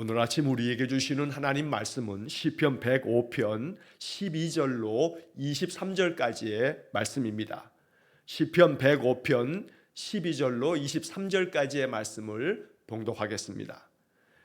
오늘 아침 우리에게 주시는 하나님 말씀은 시편 105편 12절로 23절까지의 말씀입니다. 시편 105편 12절로 23절까지의 말씀을 봉독하겠습니다.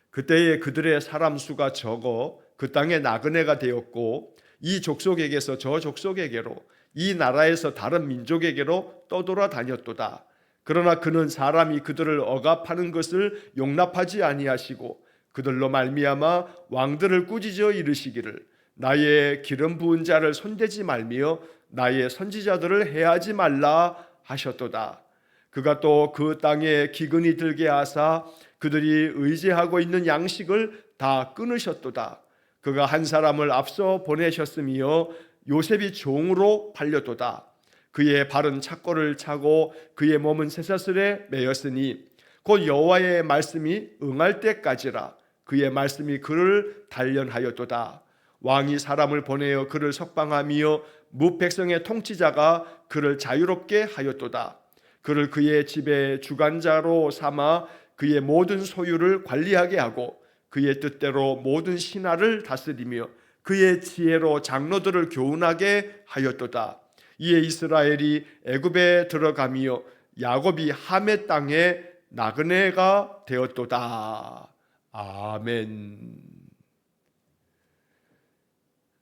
그때에 그들의 사람 수가 적어 그 땅에 나그네가 되었고 이 족속에게서 저 족속에게로 이 나라에서 다른 민족에게로 떠돌아 다녔도다. 그러나 그는 사람이 그들을 억압하는 것을 용납하지 아니하시고 그들로 말미암아 왕들을 꾸짖어 이르시기를 나의 기름 부은 자를 손대지 말며 나의 선지자들을 해하지 말라 하셨도다. 그가 또 그 땅에 기근이 들게 하사 그들이 의지하고 있는 양식을 다 끊으셨도다. 그가 한 사람을 앞서 보내셨으며 요셉이 종으로 팔렸도다. 그의 발은 착고를 차고 그의 몸은 쇠사슬에 매였으니 곧 여호와의 말씀이 응할 때까지라 그의 말씀이 그를 단련하였도다. 왕이 사람을 보내어 그를 석방하며 무백성의 통치자가 그를 자유롭게 하였도다. 그를 그의 집의 주관자로 삼아 그의 모든 소유를 관리하게 하고 그의 뜻대로 모든 신하를 다스리며 그의 지혜로 장로들을 교훈하게 하였도다. 이에 이스라엘이 애굽에 들어가며 야곱이 함의 땅에 나그네가 되었도다. 아멘.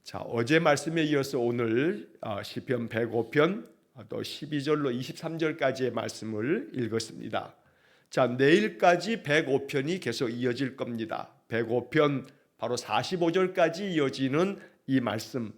자, 어제 말씀에 이어서 오늘 아, 시편 105편 또 12절로 23절까지의 말씀을 읽었습니다. 자, 내일까지 105편이 계속 이어질 겁니다. 105편 바로 45절까지 이어지는 이 말씀.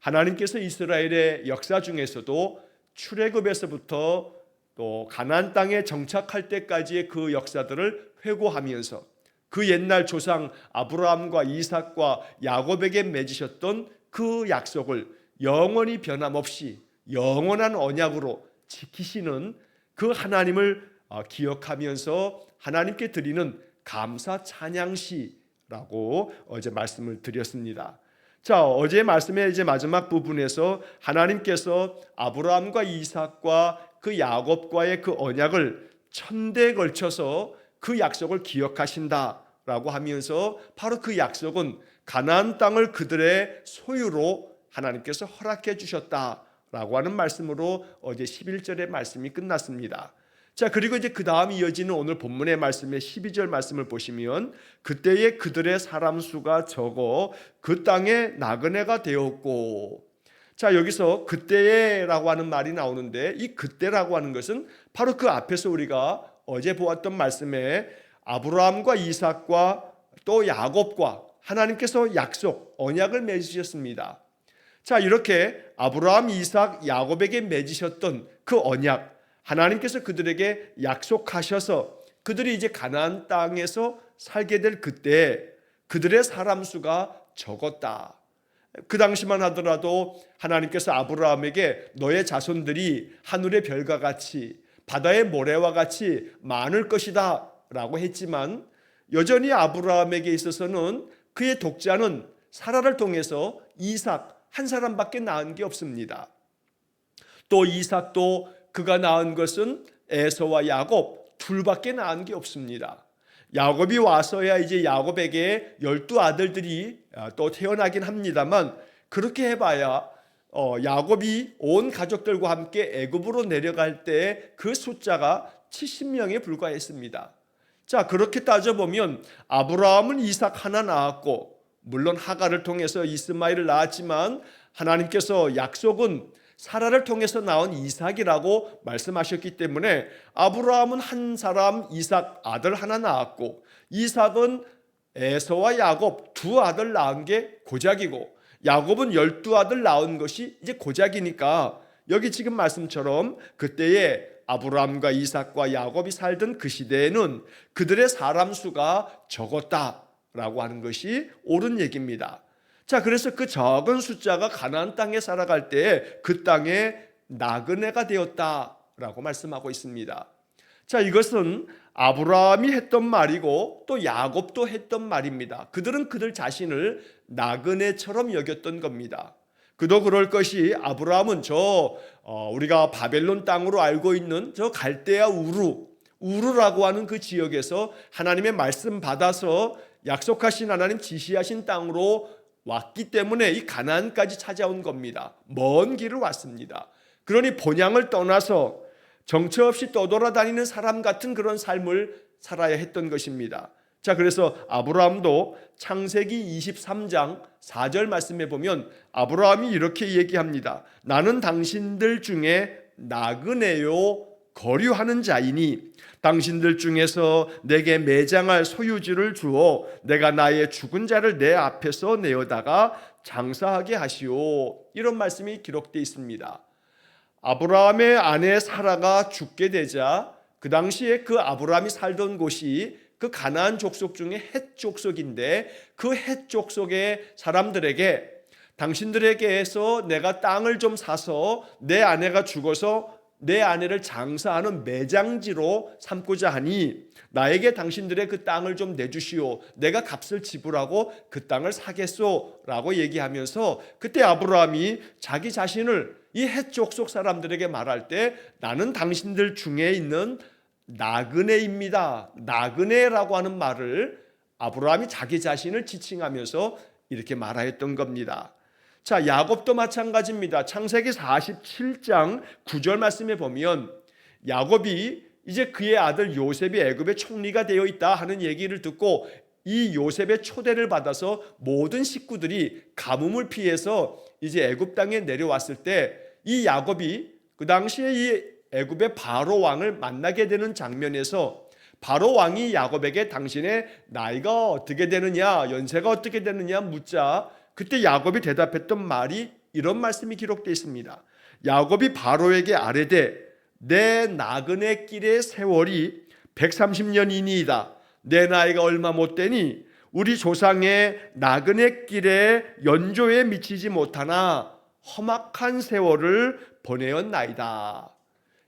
하나님께서 이스라엘의 역사 중에서도 출애굽에서부터 또 가나안 땅에 정착할 때까지의 그 역사들을 회고하면서 그 옛날 조상 아브라함과 이삭과 야곱에게 맺으셨던 그 약속을 영원히 변함없이 영원한 언약으로 지키시는 그 하나님을 어, 기억하면서 하나님께 드리는 감사 찬양시라고 어제 말씀을 드렸습니다. 자, 어제 말씀의 이제 마지막 부분에서 하나님께서 아브라함과 이삭과 그 야곱과의 그 언약을 천대에 걸쳐서 그 약속을 기억하신다 라고 하면서 바로 그 약속은 가나안 땅을 그들의 소유로 하나님께서 허락해 주셨다라고 하는 말씀으로 어제 11절의 말씀이 끝났습니다. 자, 그리고 이제 그 다음 이어지는 오늘 본문의 말씀의 12절 말씀을 보시면 그때에 그들의 사람 수가 적어 그 땅에 나그네가 되었고 자, 여기서 그때에라고 하는 말이 나오는데 이 그때라고 하는 것은 바로 그 앞에서 우리가 어제 보았던 말씀에 아브라함과 이삭과 또 야곱과 하나님께서 약속, 언약을 맺으셨습니다. 자, 이렇게 아브라함, 이삭, 야곱에게 맺으셨던 그 언약 하나님께서 그들에게 약속하셔서 그들이 이제 가나안 땅에서 살게 될 그때 그들의 사람 수가 적었다. 그 당시만 하더라도 하나님께서 아브라함에게 너의 자손들이 하늘의 별과 같이 바다의 모래와 같이 많을 것이다 라고 했지만 여전히 아브라함에게 있어서는 그의 독자는 사라를 통해서 이삭 한 사람밖에 낳은 게 없습니다. 또 이삭도 그가 낳은 것은 에서와 야곱 둘밖에 낳은 게 없습니다. 야곱이 와서야 이제 야곱에게 열두 아들들이 아, 또 태어나긴 합니다만 그렇게 해봐야 어, 야곱이 온 가족들과 함께 애굽으로 내려갈 때 그 숫자가 70명에 불과했습니다. 자 그렇게 따져보면 아브라함은 이삭 하나 낳았고 물론 하가를 통해서 이스마엘을 낳았지만 하나님께서 약속은 사라를 통해서 나온 이삭이라고 말씀하셨기 때문에 아브라함은 한 사람 이삭 아들 하나 낳았고 이삭은 에서와 야곱 두 아들 낳은 게 고작이고 야곱은 열두 아들 낳은 것이 이제 고작이니까 여기 지금 말씀처럼 그때에 아브라함과 이삭과 야곱이 살던 그 시대에는 그들의 사람 수가 적었다라고 하는 것이 옳은 얘기입니다. 자, 그래서 그 적은 숫자가 가나안 땅에 살아갈 때 그 땅에 나그네가 되었다라고 말씀하고 있습니다. 자, 이것은 아브라함이 했던 말이고 또 야곱도 했던 말입니다. 그들은 그들 자신을 나그네처럼 여겼던 겁니다. 그도 그럴 것이 아브라함은 저 어, 우리가 바벨론 땅으로 알고 있는 저 갈대아 우루 우르라고 하는 그 지역에서 하나님의 말씀 받아서 약속하신 하나님 지시하신 땅으로 왔기 때문에 이 가나안까지 찾아온 겁니다. 먼 길을 왔습니다. 그러니 본향을 떠나서 정처 없이 떠돌아다니는 사람 같은 그런 삶을 살아야 했던 것입니다. 자, 그래서 아브라함도 창세기 23장 4절 말씀에 보면 아브라함이 이렇게 얘기합니다. 나는 당신들 중에 나그네요 거류하는 자이니 당신들 중에서 내게 매장할 소유지를 주어 내가 나의 죽은 자를 내 앞에서 내어다가 장사하게 하시오. 이런 말씀이 기록되어 있습니다. 아브라함의 아내 사라가 죽게 되자 그 당시에 그 아브라함이 살던 곳이 그 가나안 족속 중에 헷 족속인데 그헷 족속의 사람들에게 당신들에게서 내가 땅을 좀 사서 내 아내가 죽어서 내 아내를 장사하는 매장지로 삼고자 하니 나에게 당신들의 그 땅을 좀 내주시오. 내가 값을 지불하고 그 땅을 사겠소라고 얘기하면서 그때 아브라함이 자기 자신을 이 해족 속 사람들에게 말할 때 나는 당신들 중에 있는 나그네입니다. 나그네라고 하는 말을 아브라함이 자기 자신을 지칭하면서 이렇게 말하였던 겁니다. 자, 야곱도 마찬가지입니다. 창세기 47장 9절 말씀에 보면 야곱이 이제 그의 아들 요셉이 애굽의 총리가 되어 있다 하는 얘기를 듣고 이 요셉의 초대를 받아서 모든 식구들이 가뭄을 피해서 이제 애굽 땅에 내려왔을 때 이 야곱이 그 당시에 이 애굽의 바로 왕을 만나게 되는 장면에서 바로 왕이 야곱에게 당신의 나이가 어떻게 되느냐, 연세가 어떻게 되느냐 묻자 그때 야곱이 대답했던 말이 이런 말씀이 기록되어 있습니다. 야곱이 바로에게 아뢰되 내 나그네 길의 세월이 130년이니이다. 내 나이가 얼마 못 되니 우리 조상의 나그네 길의 연조에 미치지 못하나 험악한 세월을 보내었나이다.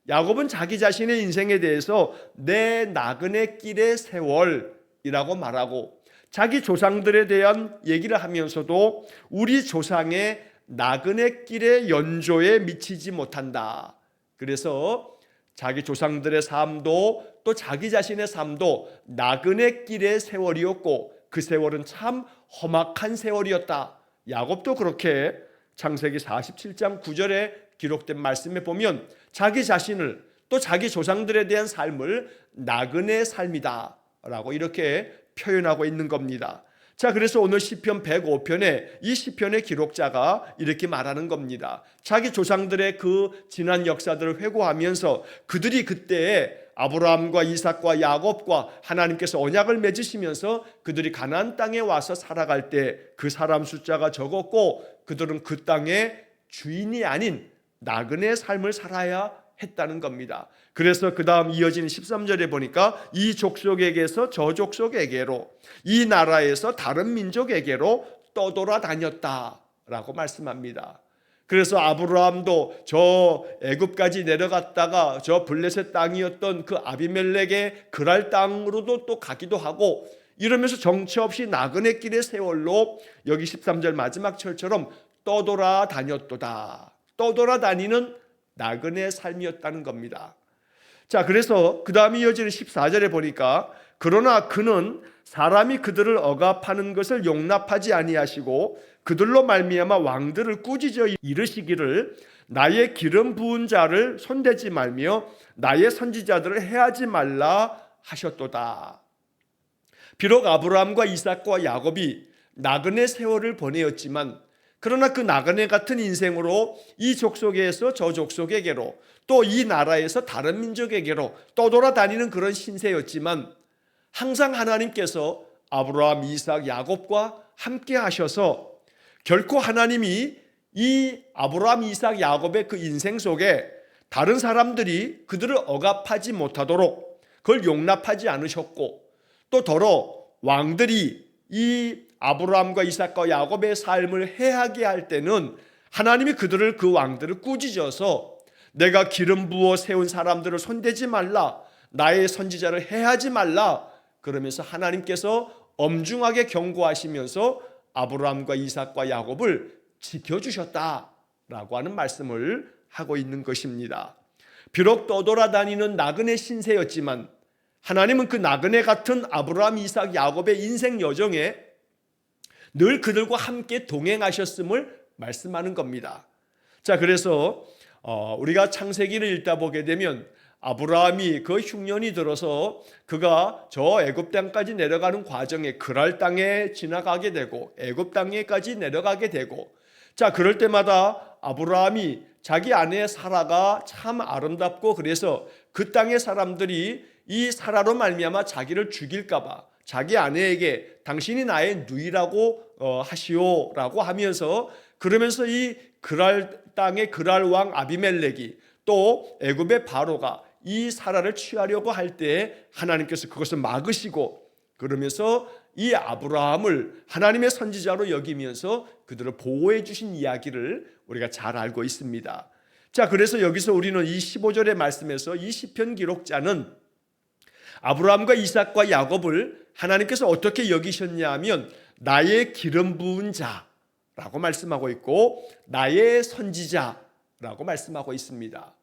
야곱은 자기 자신의 인생에 대해서 내 나그네 길의 세월이라고 말하고 자기 조상들에 대한 얘기를 하면서도 우리 조상의 나그네 길의 연조에 미치지 못한다. 그래서 자기 조상들의 삶도 또 자기 자신의 삶도 나그네 길의 세월이었고 그 세월은 참 험악한 세월이었다. 야곱도 그렇게 창세기 47장 9절에 기록된 말씀에 보면 자기 자신을 또 자기 조상들에 대한 삶을 나그네 삶이다 라고 이렇게 표현하고 있는 겁니다. 자, 그래서 오늘 시편 105편에 이 시편의 기록자가 이렇게 말하는 겁니다. 자기 조상들의 그 지난 역사들을 회고하면서 그들이 그때 아브라함과 이삭과 야곱과 하나님께서 언약을 맺으시면서 그들이 가나안 땅에 와서 살아갈 때 그 사람 숫자가 적었고 그들은 그 땅의 주인이 아닌 나그네 삶을 살아야 했다는 겁니다. 그래서 그 다음 이어지는 13절에 보니까 이 족속에게서 저 족속에게로 이 나라에서 다른 민족에게로 떠돌아 다녔다라고 말씀합니다. 그래서 아브라함도 저 애굽까지 내려갔다가 저 블레셋 땅이었던 그 아비멜렉의 그랄 땅으로도 또 가기도 하고 이러면서 정처 없이 나그네 길의 세월로 여기 13절 마지막 철처럼 떠돌아 다녔도다. 떠돌아다니는 나그네 삶이었다는 겁니다. 자, 그래서 그 다음에 이어지는 14절에 보니까 그러나 그는 사람이 그들을 억압하는 것을 용납하지 아니하시고 그들로 말미암아 왕들을 꾸짖어 이르시기를 나의 기름 부은 자를 손대지 말며 나의 선지자들을 해하지 말라 하셨도다. 비록 아브라함과 이삭과 야곱이 나그네 세월을 보내었지만 그러나 그 나그네 같은 인생으로 이 족속에서 저 족속에게로 또 이 나라에서 다른 민족에게로 떠돌아다니는 그런 신세였지만 항상 하나님께서 아브라함, 이삭, 야곱과 함께 하셔서 결코 하나님이 이 아브라함, 이삭, 야곱의 그 인생 속에 다른 사람들이 그들을 억압하지 못하도록 그걸 용납하지 않으셨고 또 더러 왕들이 이 아브라함과 이삭과 야곱의 삶을 해하게 할 때는 하나님이 그들을 그 왕들을 꾸짖어서 내가 기름 부어 세운 사람들을 손대지 말라 나의 선지자를 해하지 말라 그러면서 하나님께서 엄중하게 경고하시면서 아브라함과 이삭과 야곱을 지켜주셨다라고 하는 말씀을 하고 있는 것입니다. 비록 떠돌아다니는 나그네 신세였지만 하나님은 그 나그네 같은 아브라함, 이삭, 야곱의 인생 여정에 늘 그들과 함께 동행하셨음을 말씀하는 겁니다. 자, 그래서 어, 우리가 창세기를 읽다 보게 되면 아브라함이 그 흉년이 들어서 그가 저 애굽 땅까지 내려가는 과정에 그랄 땅에 지나가게 되고 애굽 땅에까지 내려가게 되고 자, 그럴 때마다 아브라함이 자기 아내 사라가 참 아름답고 그래서 그 땅의 사람들이 이 사라로 말미암아 자기를 죽일까봐 자기 아내에게 당신이 나의 누이라고 어, 하시오라고 하면서 그러면서 이 그랄 땅의 그랄 왕 아비멜렉이 또 애굽의 바로가 이 사라를 취하려고 할 때 하나님께서 그것을 막으시고 그러면서 이 아브라함을 하나님의 선지자로 여기면서 그들을 보호해 주신 이야기를 우리가 잘 알고 있습니다. 자, 그래서 여기서 우리는 이 15절의 말씀에서 이 시편 기록자는 아브라함과 이삭과 야곱을 하나님께서 어떻게 여기셨냐 하면 나의 기름 부은 자라고 말씀하고 있고 나의 선지자라고 말씀하고 있습니다.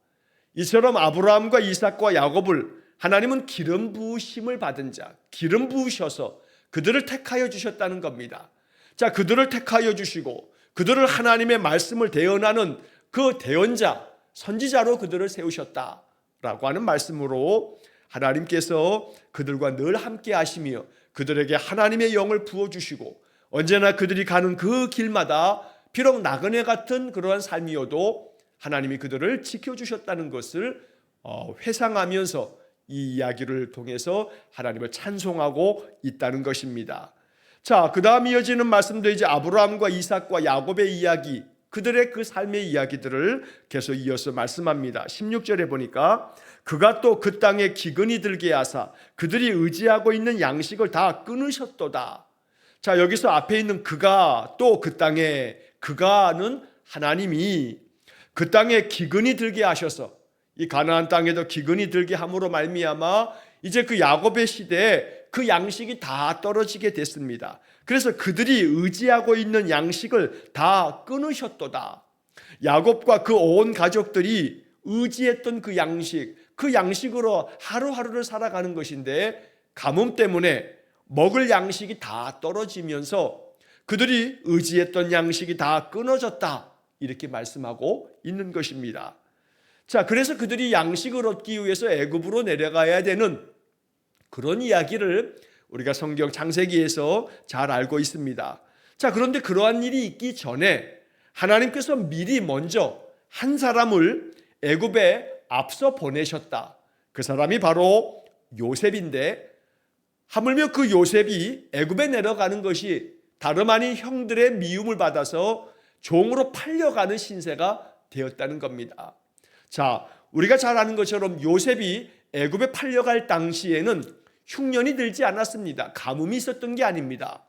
이처럼 아브라함과 이삭과 야곱을 하나님은 기름 부으심을 받은 자, 기름 부으셔서 그들을 택하여 주셨다는 겁니다. 자, 그들을 택하여 주시고 그들을 하나님의 말씀을 대언하는 그 대언자, 선지자로 그들을 세우셨다라고 하는 말씀으로 하나님께서 그들과 늘 함께 하시며 그들에게 하나님의 영을 부어 주시고 언제나 그들이 가는 그 길마다 비록 나그네 같은 그러한 삶이어도 하나님이 그들을 지켜 주셨다는 것을 어, 회상하면서 이 이야기를 통해서 하나님을 찬송하고 있다는 것입니다. 자, 그 다음 이어지는 말씀도 이제 아브라함과 이삭과 야곱의 이야기, 그들의 그 삶의 이야기들을 계속 이어서 말씀합니다. 16절에 보니까 그가 또 그 땅에 기근이 들게 하사 그들이 의지하고 있는 양식을 다 끊으셨도다. 자, 여기서 앞에 있는 그가 또 그 땅에 그가는 하나님이 그 땅에 기근이 들게 하셔서 이 가나안 땅에도 기근이 들게 함으로 말미암아 이제 그 야곱의 시대에 그 양식이 다 떨어지게 됐습니다. 그래서 그들이 의지하고 있는 양식을 다 끊으셨도다. 야곱과 그 온 가족들이 의지했던 그 양식, 그 양식으로 하루하루를 살아가는 것인데 가뭄 때문에 먹을 양식이 다 떨어지면서 그들이 의지했던 양식이 다 끊어졌다. 이렇게 말씀하고 있는 것입니다. 자, 그래서 그들이 양식을 얻기 위해서 애굽으로 내려가야 되는 그런 이야기를 우리가 성경 창세기에서 잘 알고 있습니다. 자, 그런데 그러한 일이 있기 전에 하나님께서 미리 먼저 한 사람을 애굽에 앞서 보내셨다. 그 사람이 바로 요셉인데 하물며 그 요셉이 애굽에 내려가는 것이 다름 아닌 형들의 미움을 받아서 종으로 팔려가는 신세가 되었다는 겁니다. 자, 우리가 잘 아는 것처럼 요셉이 애굽에 팔려갈 당시에는 흉년이 들지 않았습니다. 가뭄이 있었던 게 아닙니다.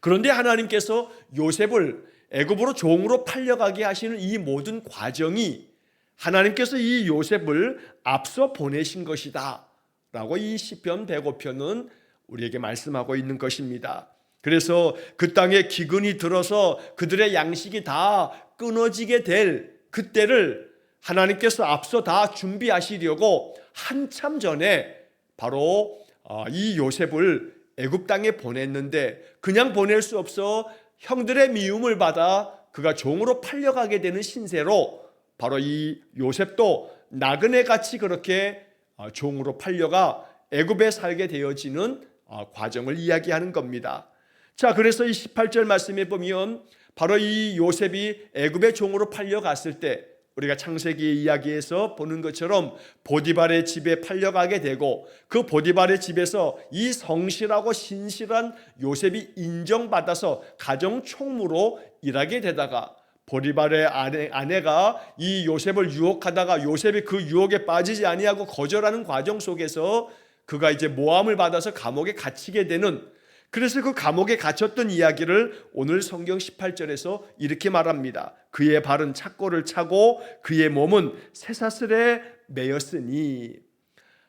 그런데 하나님께서 요셉을 애굽으로 종으로 팔려가게 하시는 이 모든 과정이 하나님께서 이 요셉을 앞서 보내신 것이다. 라고 이 시편 105편은 우리에게 말씀하고 있는 것입니다. 그래서 그 땅에 기근이 들어서 그들의 양식이 다 끊어지게 될 그때를 하나님께서 앞서 다 준비하시려고 한참 전에 바로 어, 이 요셉을 애굽 땅에 보냈는데 그냥 보낼 수 없어 형들의 미움을 받아 그가 종으로 팔려가게 되는 신세로 바로 이 요셉도 나그네 같이 그렇게 어, 종으로 팔려가 애굽에 살게 되어지는 어, 과정을 이야기하는 겁니다. 자, 그래서 이 18절 말씀에 보면 바로 이 요셉이 애굽의 종으로 팔려갔을 때 우리가 창세기 이야기에서 보는 것처럼 보디발의 집에 팔려가게 되고 그 보디발의 집에서 이 성실하고 신실한 요셉이 인정받아서 가정 총무로 일하게 되다가 보디발의 아내, 아내가 이 요셉을 유혹하다가 요셉이 그 유혹에 빠지지 아니하고 거절하는 과정 속에서 그가 이제 모함을 받아서 감옥에 갇히게 되는 그래서 그 감옥에 갇혔던 이야기를 오늘 성경 18절에서 이렇게 말합니다. 그의 발은 착고를 차고 그의 몸은 쇠사슬에 매였으니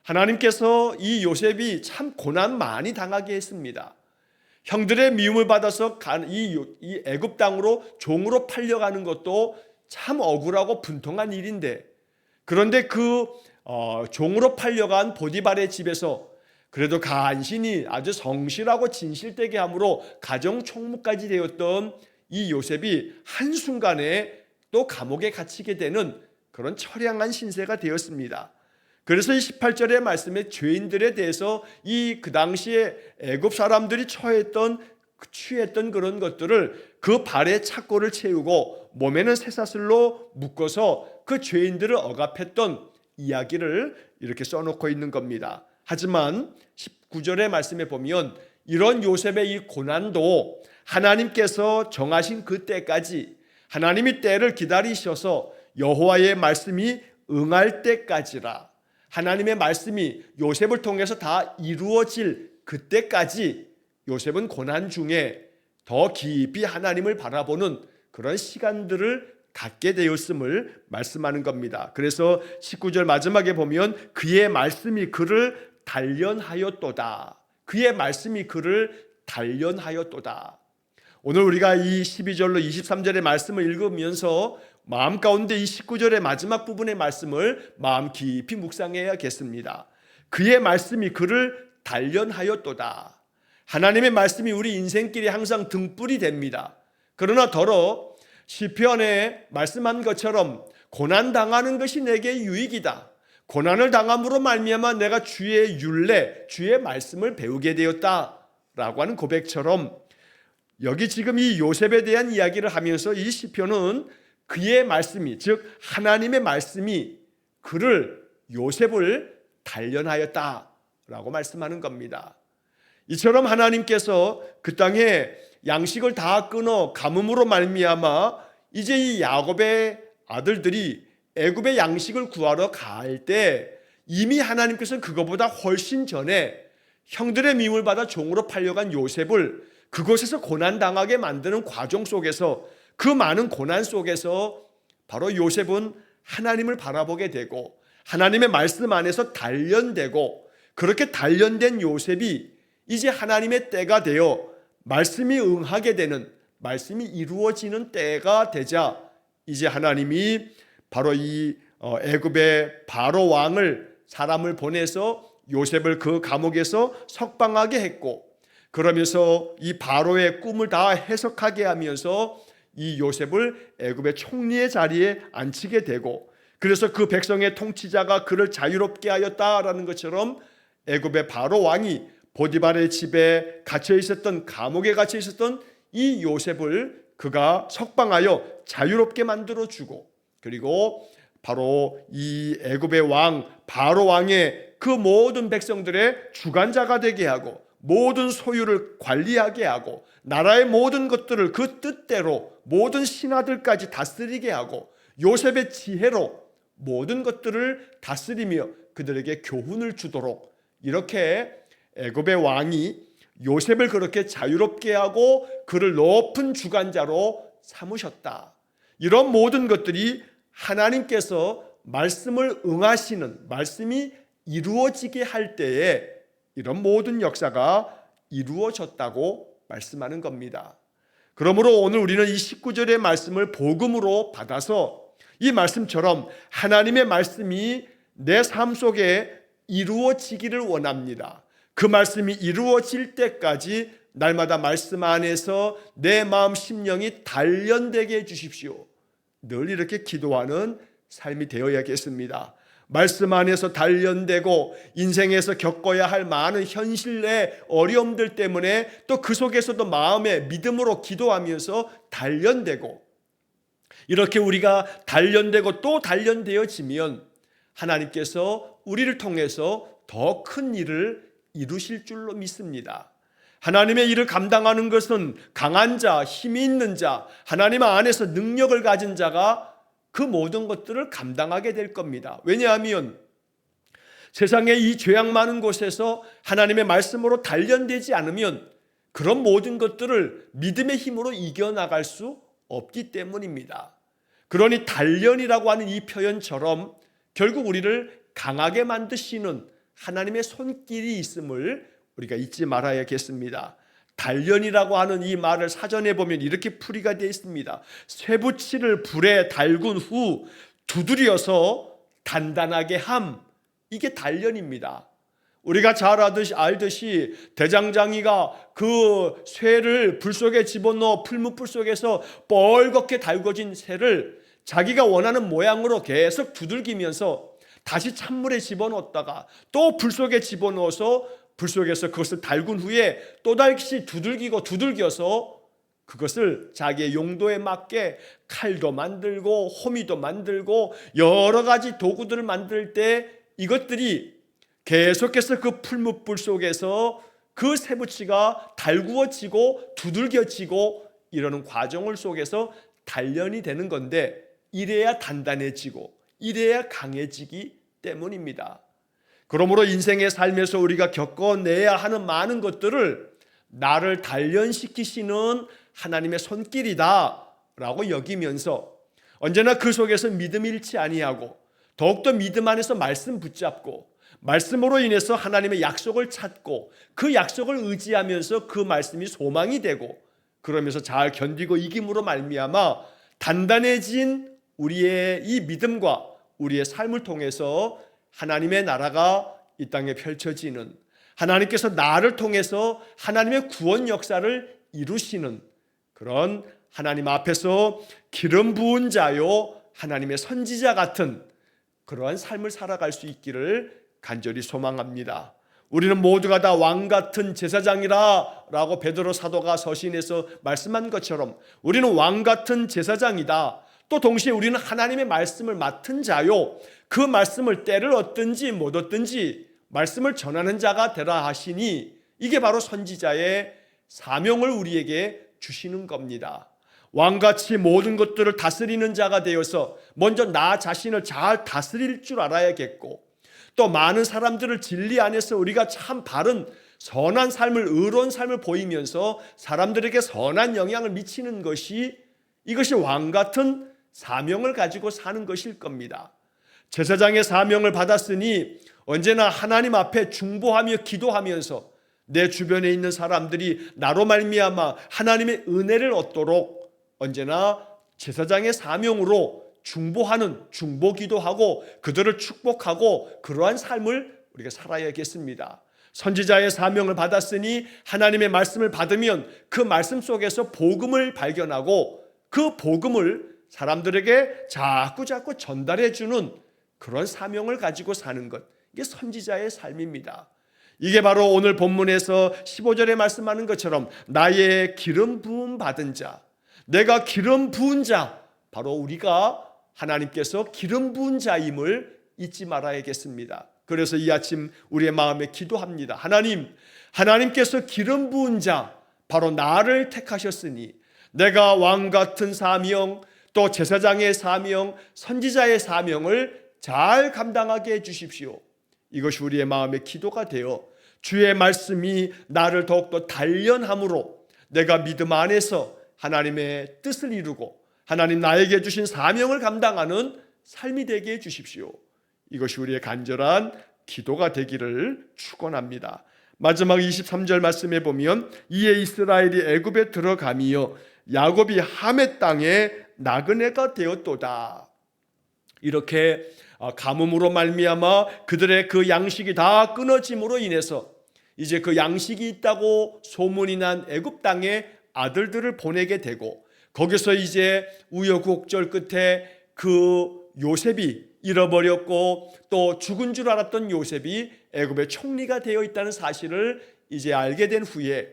하나님께서 이 요셉이 참 고난 많이 당하게 했습니다. 형들의 미움을 받아서 이, 이 애굽 땅으로 종으로 팔려가는 것도 참 억울하고 분통한 일인데 그런데 그 어, 종으로 팔려간 보디발의 집에서 그래도 간신히 아주 성실하고 진실되게 함으로 가정 총무까지 되었던 이 요셉이 한순간에 또 감옥에 갇히게 되는 그런 처량한 신세가 되었습니다. 그래서 이 18절의 말씀에 죄인들에 대해서 이 그 당시에 애굽 사람들이 처했던 취했던 그런 것들을 그 발에 착고를 채우고 몸에는 쇠사슬로 묶어서 그 죄인들을 억압했던 이야기를 이렇게 써놓고 있는 겁니다. 하지만 19절의 말씀에 보면 이런 요셉의 이 고난도 하나님께서 정하신 그 때까지 하나님이 때를 기다리셔서 여호와의 말씀이 응할 때까지라 하나님의 말씀이 요셉을 통해서 다 이루어질 그때까지 요셉은 고난 중에 더 깊이 하나님을 바라보는 그런 시간들을 갖게 되었음을 말씀하는 겁니다. 그래서 19절 마지막에 보면 그의 말씀이 그를 단련하였도다. 그의 말씀이 그를 단련하였도다. 오늘 우리가 이 12절로 23절의 말씀을 읽으면서 마음 가운데 이 19절의 마지막 부분의 말씀을 마음 깊이 묵상해야겠습니다. 그의 말씀이 그를 단련하였도다. 하나님의 말씀이 우리 인생길에 항상 등불이 됩니다. 그러나 더러 시편에 말씀한 것처럼 고난 당하는 것이 내게 유익이다. 고난을 당함으로 말미암아 내가 주의 율례, 주의 말씀을 배우게 되었다라고 하는 고백처럼 여기 지금 이 요셉에 대한 이야기를 하면서 이 시편은 그의 말씀이 즉 하나님의 말씀이 그를 요셉을 단련하였다라고 말씀하는 겁니다. 이처럼 하나님께서 그 땅에 양식을 다 끊어 가뭄으로 말미암아 이제 이 야곱의 아들들이 애굽의 양식을 구하러 갈 때 이미 하나님께서 그거보다 훨씬 전에 형들의 미움을 받아 종으로 팔려간 요셉을 그곳에서 고난 당하게 만드는 과정 속에서 그 많은 고난 속에서 바로 요셉은 하나님을 바라보게 되고 하나님의 말씀 안에서 단련되고 그렇게 단련된 요셉이 이제 하나님의 때가 되어 말씀이 응하게 되는 말씀이 이루어지는 때가 되자 이제 하나님이 바로 이 어, 애굽의 바로 왕을 사람을 보내서 요셉을 그 감옥에서 석방하게 했고 그러면서 이 바로의 꿈을 다 해석하게 하면서 이 요셉을 애굽의 총리의 자리에 앉히게 되고 그래서 그 백성의 통치자가 그를 자유롭게 하였다라는 것처럼 애굽의 바로 왕이 보디발의 집에 갇혀 있었던 감옥에 갇혀 있었던 이 요셉을 그가 석방하여 자유롭게 만들어 주고 그리고 바로 이 애굽의 왕 바로 왕의 그 모든 백성들의 주관자가 되게 하고 모든 소유를 관리하게 하고 나라의 모든 것들을 그 뜻대로 모든 신하들까지 다스리게 하고 요셉의 지혜로 모든 것들을 다스리며 그들에게 교훈을 주도록 이렇게 애굽의 왕이 요셉을 그렇게 자유롭게 하고 그를 높은 주관자로 삼으셨다. 이런 모든 것들이 하나님께서 말씀을 응하시는 말씀이 이루어지게 할 때에 이런 모든 역사가 이루어졌다고 말씀하는 겁니다. 그러므로 오늘 우리는 이 19절의 말씀을 복음으로 받아서 이 말씀처럼 하나님의 말씀이 내 삶 속에 이루어지기를 원합니다. 그 말씀이 이루어질 때까지 날마다 말씀 안에서 내 마음 심령이 단련되게 해 주십시오. 늘 이렇게 기도하는 삶이 되어야겠습니다. 말씀 안에서 단련되고 인생에서 겪어야 할 많은 현실의 어려움들 때문에 또 그 속에서도 마음의 믿음으로 기도하면서 단련되고 이렇게 우리가 단련되고 또 단련되어지면 하나님께서 우리를 통해서 더 큰 일을 이루실 줄로 믿습니다. 하나님의 일을 감당하는 것은 강한 자, 힘이 있는 자, 하나님 안에서 능력을 가진 자가 그 모든 것들을 감당하게 될 겁니다. 왜냐하면 세상에 이 죄악 많은 곳에서 하나님의 말씀으로 단련되지 않으면 그런 모든 것들을 믿음의 힘으로 이겨나갈 수 없기 때문입니다. 그러니 단련이라고 하는 이 표현처럼 결국 우리를 강하게 만드시는 하나님의 손길이 있음을 우리가 잊지 말아야겠습니다. 단련이라고 하는 이 말을 사전에 보면 이렇게 풀이가 되어 있습니다. 쇠붙이를 불에 달군 후 두드려서 단단하게 함 이게 단련입니다. 우리가 잘 알듯이, 알듯이 대장장이가 그 쇠를 불 속에 집어넣어 풀무불 속에서 뻘겋게 달궈진 쇠를 자기가 원하는 모양으로 계속 두들기면서 다시 찬물에 집어넣었다가 또 불 속에 집어넣어서 불 속에서 그것을 달군 후에 또다시 두들기고 두들겨서 그것을 자기의 용도에 맞게 칼도 만들고 호미도 만들고 여러 가지 도구들을 만들 때 이것들이 계속해서 그 풀무불 속에서 그 세부치가 달구어지고 두들겨지고 이러는 과정을 속에서 단련이 되는 건데 이래야 단단해지고 이래야 강해지기 때문입니다. 그러므로 인생의 삶에서 우리가 겪어내야 하는 많은 것들을 나를 단련시키시는 하나님의 손길이다라고 여기면서 언제나 그 속에서 믿음 잃지 아니하고 더욱더 믿음 안에서 말씀 붙잡고 말씀으로 인해서 하나님의 약속을 찾고 그 약속을 의지하면서 그 말씀이 소망이 되고 그러면서 잘 견디고 이김으로 말미암아 단단해진 우리의 이 믿음과 우리의 삶을 통해서 하나님의 나라가 이 땅에 펼쳐지는 하나님께서 나를 통해서 하나님의 구원 역사를 이루시는 그런 하나님 앞에서 기름 부은 자요 하나님의 선지자 같은 그러한 삶을 살아갈 수 있기를 간절히 소망합니다. 우리는 모두가 다 왕 같은 제사장이라라고 베드로 사도가 서신에서 말씀한 것처럼 우리는 왕 같은 제사장이다. 또 동시에 우리는 하나님의 말씀을 맡은 자요. 그 말씀을 때를 얻든지 못 얻든지 말씀을 전하는 자가 되라 하시니 이게 바로 선지자의 사명을 우리에게 주시는 겁니다. 왕같이 모든 것들을 다스리는 자가 되어서 먼저 나 자신을 잘 다스릴 줄 알아야겠고 또 많은 사람들을 진리 안에서 우리가 참 바른 선한 삶을 의로운 삶을 보이면서 사람들에게 선한 영향을 미치는 것이 이것이 왕 같은 사명을 가지고 사는 것일 겁니다. 제사장의 사명을 받았으니 언제나 하나님 앞에 중보하며 기도하면서 내 주변에 있는 사람들이 나로 말미암아 하나님의 은혜를 얻도록 언제나 제사장의 사명으로 중보하는 중보 기도하고 그들을 축복하고 그러한 삶을 우리가 살아야겠습니다. 선지자의 사명을 받았으니 하나님의 말씀을 받으면 그 말씀 속에서 복음을 발견하고 그 복음을 사람들에게 자꾸 자꾸 전달해 주는 그런 사명을 가지고 사는 것. 이게 선지자의 삶입니다. 이게 바로 오늘 본문에서 15절에 말씀하는 것처럼 나의 기름 부음 받은 자, 내가 기름 부은 자, 바로 우리가 하나님께서 기름 부은 자임을 잊지 말아야겠습니다. 그래서 이 아침 우리의 마음에 기도합니다. 하나님, 하나님께서 기름 부은 자, 바로 나를 택하셨으니 내가 왕 같은 사명, 또 제사장의 사명, 선지자의 사명을 잘 감당하게 해 주십시오. 이것이 우리의 마음의 기도가 되어 주의 말씀이 나를 더욱더 단련함으로 내가 믿음 안에서 하나님의 뜻을 이루고 하나님 나에게 주신 사명을 감당하는 삶이 되게 해 주십시오. 이것이 우리의 간절한 기도가 되기를 축원합니다. 마지막 23절 말씀에 보면 이에 이스라엘이 애굽에 들어가며 야곱이 함의 땅에 나그네가 되었도다. 이렇게 가뭄으로 말미암아 그들의 그 양식이 다 끊어짐으로 인해서 이제 그 양식이 있다고 소문이 난 애굽 땅에 아들들을 보내게 되고 거기서 이제 우여곡절 끝에 그 요셉이 잃어버렸고 또 죽은 줄 알았던 요셉이 애굽의 총리가 되어 있다는 사실을 이제 알게 된 후에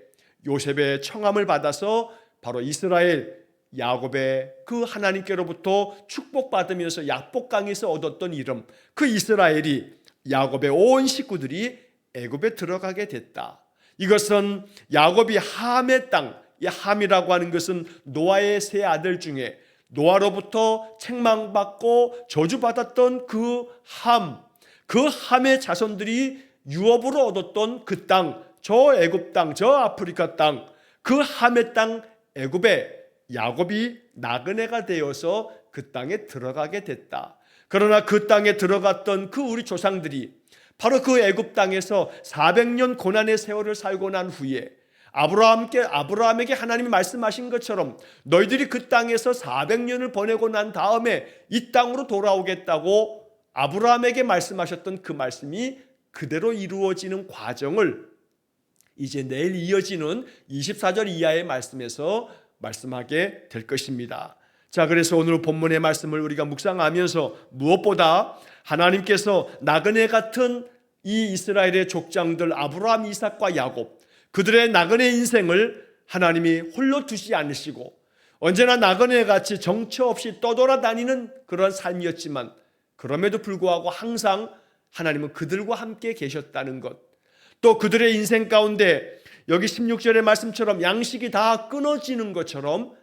요셉의 청함을 받아서 바로 이스라엘 야곱의 그 하나님께로부터 축복받으면서 약복강에서 얻었던 이름 그 이스라엘이 야곱의 온 식구들이 애굽에 들어가게 됐다. 이것은 야곱이 함의 땅, 이 함이라고 하는 것은 노아의 세 아들 중에 노아로부터 책망받고 저주받았던 그 함, 그 함의 자손들이 유업으로 얻었던 그 땅, 저 애굽 땅, 저 아프리카 땅, 그 함의 땅 애굽에 야곱이 나그네가 되어서 그 땅에 들어가게 됐다. 그러나 그 땅에 들어갔던 그 우리 조상들이 바로 그 애굽 땅에서 400년 고난의 세월을 살고 난 후에 아브라함께 아브라함에게 하나님이 말씀하신 것처럼 너희들이 그 땅에서 400년을 보내고 난 다음에 이 땅으로 돌아오겠다고 아브라함에게 말씀하셨던 그 말씀이 그대로 이루어지는 과정을 이제 내일 이어지는 24절 이하의 말씀에서 말씀하게 될 것입니다. 자, 그래서 오늘 본문의 말씀을 우리가 묵상하면서 무엇보다 하나님께서 나그네 같은 이 이스라엘의 족장들 아브라함, 이삭과 야곱 그들의 나그네 인생을 하나님이 홀로 두지 않으시고 언제나 나그네 같이 정처 없이 떠돌아다니는 그런 삶이었지만 그럼에도 불구하고 항상 하나님은 그들과 함께 계셨다는 것. 또 그들의 인생 가운데 여기 16절의 말씀처럼 양식이 다 끊어지는 것처럼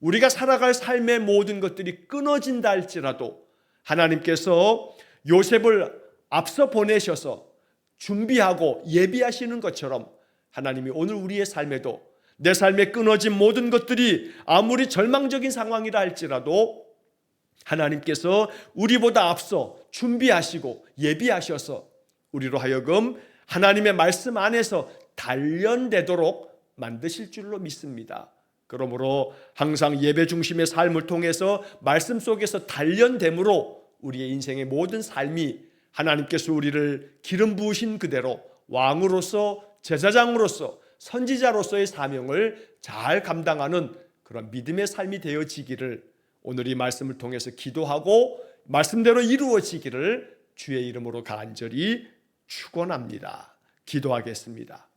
우리가 살아갈 삶의 모든 것들이 끊어진다 할지라도 하나님께서 요셉을 앞서 보내셔서 준비하고 예비하시는 것처럼 하나님이 오늘 우리의 삶에도 내 삶에 끊어진 모든 것들이 아무리 절망적인 상황이라 할지라도 하나님께서 우리보다 앞서 준비하시고 예비하셔서 우리로 하여금 하나님의 말씀 안에서 단련되도록 만드실 줄로 믿습니다. 그러므로 항상 예배 중심의 삶을 통해서 말씀 속에서 단련됨으로 우리의 인생의 모든 삶이 하나님께서 우리를 기름 부으신 그대로 왕으로서 제사장으로서 선지자로서의 사명을 잘 감당하는 그런 믿음의 삶이 되어지기를 오늘 이 말씀을 통해서 기도하고 말씀대로 이루어지기를 주의 이름으로 간절히 축원합니다. 기도하겠습니다.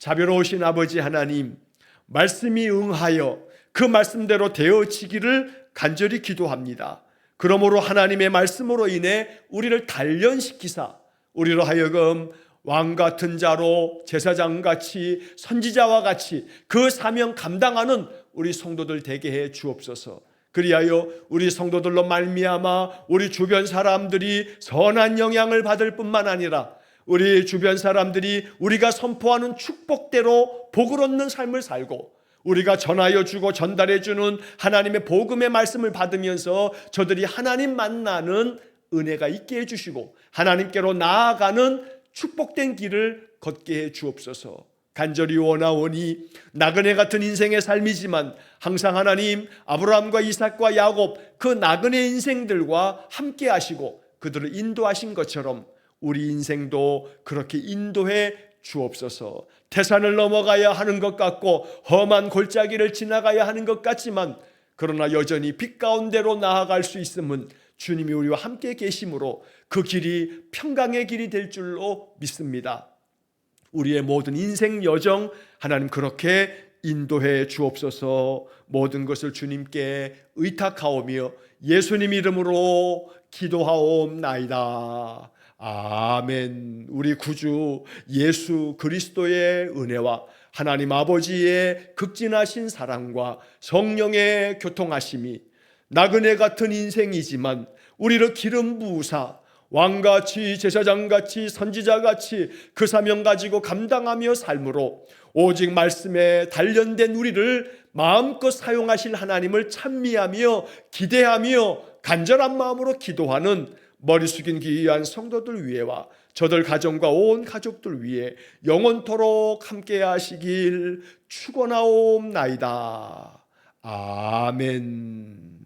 자비로우신 아버지 하나님, 말씀이 응하여 그 말씀대로 되어지기를 간절히 기도합니다. 그러므로 하나님의 말씀으로 인해 우리를 단련시키사 우리로 하여금 왕 같은 자로 제사장 같이 선지자와 같이 그 사명 감당하는 우리 성도들 되게 해 주옵소서. 그리하여 우리 성도들로 말미암아 우리 주변 사람들이 선한 영향을 받을 뿐만 아니라 우리 주변 사람들이 우리가 선포하는 축복대로 복을 얻는 삶을 살고 우리가 전하여 주고 전달해 주는 하나님의 복음의 말씀을 받으면서 저들이 하나님 만나는 은혜가 있게 해 주시고 하나님께로 나아가는 축복된 길을 걷게 해 주옵소서. 간절히 원하오니 나그네 같은 인생의 삶이지만 항상 하나님 아브라함과 이삭과 야곱 그 나그네 인생들과 함께 하시고 그들을 인도하신 것처럼 우리 인생도 그렇게 인도해 주옵소서. 태산을 넘어가야 하는 것 같고 험한 골짜기를 지나가야 하는 것 같지만 그러나 여전히 빛 가운데로 나아갈 수 있음은 주님이 우리와 함께 계심으로 그 길이 평강의 길이 될 줄로 믿습니다. 우리의 모든 인생 여정 하나님 그렇게 인도해 주옵소서 모든 것을 주님께 의탁하오며 예수님 이름으로 기도하옵나이다. 아멘. 우리 구주 예수 그리스도의 은혜와 하나님 아버지의 극진하신 사랑과 성령의 교통하심이 나그네 같은 인생이지만 우리를 기름 부으사 왕같이 제사장같이 선지자같이 그 사명 가지고 감당하며 삶으로 오직 말씀에 단련된 우리를 마음껏 사용하실 하나님을 찬미하며 기대하며 간절한 마음으로 기도하는 머리 숙인 귀한 성도들 위해와 저들 가정과 온 가족들 위해 영원토록 함께 하시길 축원하옵나이다. 아멘.